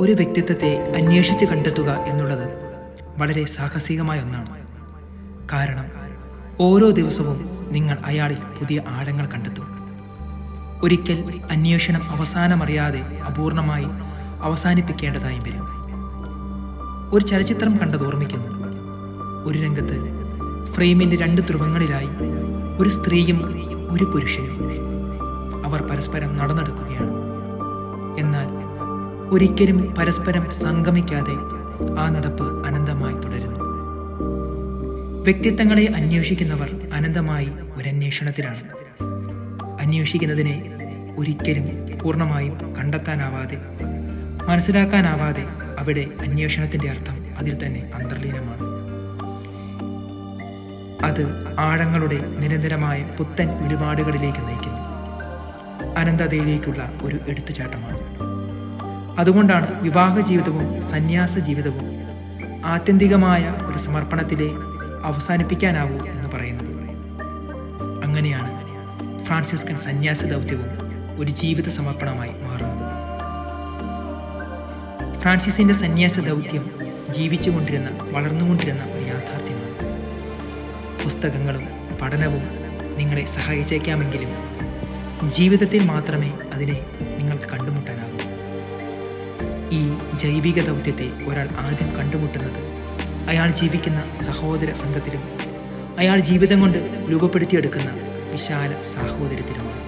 ഒരു വ്യക്തിത്വത്തെ അന്വേഷിച്ച് കണ്ടെത്തുക എന്നുള്ളത് വളരെ സാഹസികമായ ഒന്നാണ്. കാരണം ഓരോ ദിവസവും നിങ്ങൾ അയാളിൽ പുതിയ ആഴങ്ങൾ കണ്ടെത്തും. ഒരിക്കൽ അന്വേഷണം അവസാനമറിയാതെ അപൂർണമായി അവസാനിപ്പിക്കേണ്ടതായും വരും. ഒരു ചലച്ചിത്രം കണ്ടത് ഓർമ്മിക്കുന്നു. ഒരു രംഗത്ത് ഫ്രെയിമിന്റെ രണ്ട് ധ്രുവങ്ങളിലായി ഒരു സ്ത്രീയും ഒരു പുരുഷനും. അവർ പരസ്പരം നടന്നെടുക്കുകയാണ്. എന്നാൽ ഒരിക്കലും പരസ്പരം സംഗമിക്കാതെ ആ നടപ്പ് അനന്തമായി തുടരുന്നു. വ്യക്തിത്വങ്ങളെ അന്വേഷിക്കുന്നവർ അനന്തമായി ഒരന്വേഷണത്തിലാണ്. അന്വേഷിക്കുന്നതിനെ ഒരിക്കലും പൂർണമായും കണ്ടെത്താനാവാതെ മനസ്സിലാക്കാനാവാതെ അവിടെ അന്വേഷണത്തിന്റെ അർത്ഥം അതിൽ തന്നെ അന്തർലീനമാണ്. അത് ആഴങ്ങളുടെ നിരന്തരമായ പുത്തൻ ഇടിപാടുകളിലേക്ക് നയിക്കുന്നു. അനന്തതയിലേക്കുള്ള ഒരു എടുത്തുചാട്ടമാണ്. അതുകൊണ്ടാണ് വിവാഹ ജീവിതവും സന്യാസ ജീവിതവും ആത്യന്തികമായ ഒരു സമർപ്പണത്തിലെ അവസാനിപ്പിക്കാനാവൂ എന്ന് പറയുന്നത്. അങ്ങനെയാണ് ഫ്രാൻസിസ്കൻ സന്യാസ ദൗത്യവും ഒരു ജീവിത സമർപ്പണമായി മാറുന്നത്. ഫ്രാൻസിസിന്റെ സന്യാസ ദൗത്യം ജീവിച്ചുകൊണ്ടിരുന്ന വളർന്നുകൊണ്ടിരുന്ന ഒരു യാഥാർത്ഥ്യമാണ്. പുസ്തകങ്ങളും പഠനവും നിങ്ങളെ സഹായിച്ചേക്കാമെങ്കിലും ജീവിതത്തിൽ മാത്രമേ അതിനെ നിങ്ങൾക്ക് കണ്ടുമുട്ടാനാകൂ ഈ ജൈവിക ദൗത്യത്തെ ഒരാൾ ആദ്യം കണ്ടുമുട്ടുന്നത് അയാൾ ജീവിക്കുന്ന സഹോദര സംഘത്തിലും അയാൾ ജീവിതം കൊണ്ട് രൂപപ്പെടുത്തിയെടുക്കുന്ന വിശാല സാഹോദര്യത്തിലുമാണ്.